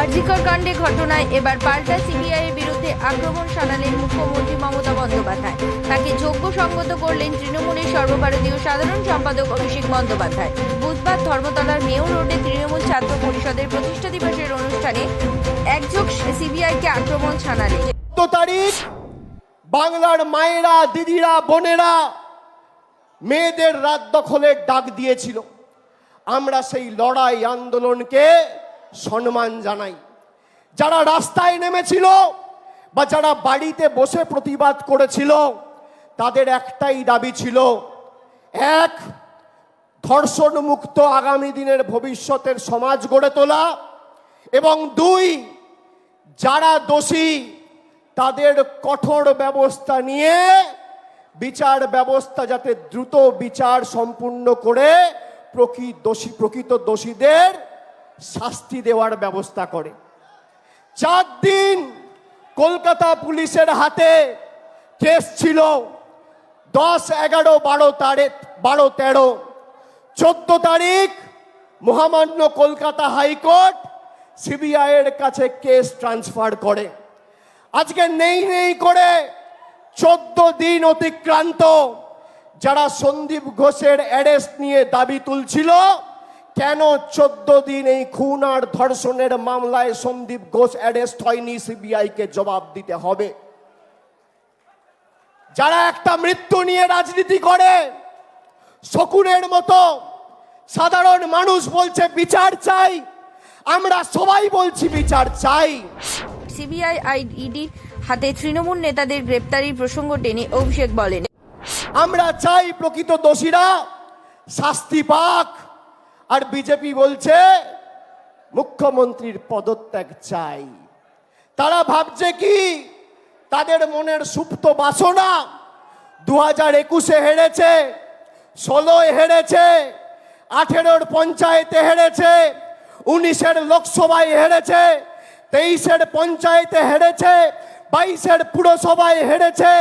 আরজিকর কাণ্ডে ঘটনায় এবার পাল্টা সিবিআই এর বিরুদ্ধে আক্রমণ শানালেন মুখ্যমন্ত্রী মমতা বন্দ্যোপাধ্যায়। তাকে যোগ্য সঙ্গত করলেন তৃণমূলের সর্বভারতীয় সাধারণ সম্পাদক অভিষেক বন্দ্যোপাধ্যায়। বুধবার ধর্মতলার মেয়র রোডে তৃণমূল ছাত্র পরিষদের প্রতিষ্ঠা দিবসের অনুষ্ঠানে একযোগ সিবিআইকে আক্রমণ শানালেন চোদ্দ তারিখ বাংলার মায়েরা, দিদিরা, বোনেরা মেয়েদের রাত দখলের ডাক দিয়েছিল। আমরা সেই লড়াই আন্দোলনকে সম্মান জানাই। যারা রাস্তায় নেমেছিল বা যারা বাড়িতে বসে প্রতিবাদ করেছিল, তাদের একটাই দাবি ছিল, এক ধর্ষণ মুক্ত আগামী দিনের ভবিষ্যতের সমাজ গড়ে তোলা এবং দুই, যারা দোষী, তাদের কঠোর ব্যবস্থা নিয়ে বিচার ব্যবস্থা যাতে দ্রুত বিচার সম্পূর্ণ করে প্রকৃত দোষী প্রকৃত দোষীদের শাস্তি দেওয়ার ব্যবস্থা করে। চার দিন কলকাতা পুলিশের হাতে কেস ছিল। দশ, এগারো, বারো তারিখ, বারো, তেরো। চোদ্দ তারিখ মহামান্য কলকাতা হাইকোর্ট সিবিআই এর কাছে কেস ট্রান্সফার করে। আজকে নেই নেই করে চোদ্দ দিন অতিক্রান্ত যারা সন্দীপ ঘোষের অ্যারেস্ট নিয়ে দাবি তুলছিল কেন চোদ্দ দিন এই খুন আর ধর্ষণের মামলায় সন্দীপ ঘোষ অ্যারেস্ট হয়নি সিবিআইকে জবাব দিতে হবে? যারা একটা মৃত্যু নিয়ে রাজনীতি করে শকুনের মতো সাধারণ মানুষ বলছে বিচার চাই আমরা সবাই বলছি বিচার চাই। সিবিআই আইডির হাতে তৃণমূল নেতাদের গ্রেপ্তারির প্রসঙ্গ টেনে অভিষেক বলেন। আমরা চাই প্রকৃত দোষীরা শাস্তি পাক। আর বিজেপি বলছে, মুখ্যমন্ত্রীর পদত্যাগ চাই। তারা ভাবছে কি? তাদের মনের সুপ্ত বাসনা দু হাজার একুশে হেরেছে, ষোলোয় হেরেছে, আঠেরোর পঞ্চায়েতে হেরেছে, উনিশের লোকসভায় হেরেছে, তেইশের পঞ্চায়েতে হেরেছে, বাইশের পুরসভায় হেরেছে,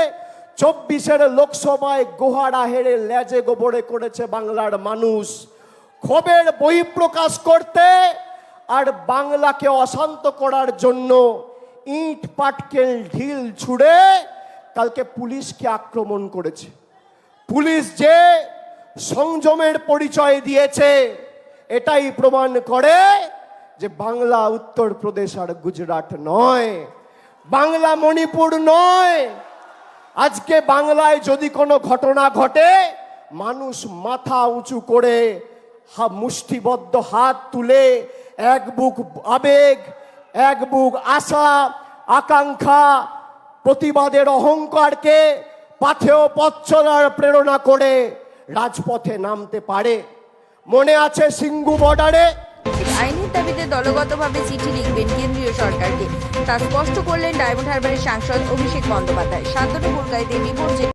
চব্বিশের লোকসভায় গোহারা হেরে লেজে গোবরে করেছে বাংলার মানুষ। ক্ষোভের বহিঃপ্রকাশ করতে আর বাংলাকে অশান্ত করার জন্য ইট, পাটকেল, ঢিল ছুড়ে কালকে পুলিশকে আক্রমণ করেছে। পুলিশ যে সংযমের পরিচয় দিয়েছে, এটাই প্রমাণ করে যে বাংলা উত্তরপ্রদেশ আর গুজরাট নয়, বাংলা মণিপুর নয়। আজকে বাংলায় যদি কোনো ঘটনা ঘটে, মানুষ মাথা উঁচু করে মুষ্টিবদ্ধ হাত তুলে এক বুক আবেগ, এক বুক আশা, আকাঙ্ক্ষা, প্রতিবাদের অহংকারকে পাথেয় পথ চলার প্রেরণা করে রাজপথে নামতে পারে। মনে আছে সিঙ্গু বর্ডারে? আইনের দাবিতে দলগতভাবে চিঠি লিখবেন কেন্দ্রীয় সরকারকে। তা স্পষ্ট করলেন ডায়মন্ড হারবারের সাংসদ অভিষেক বন্দ্যোপাধ্যায়। শান্তনু রিপোর্ট যে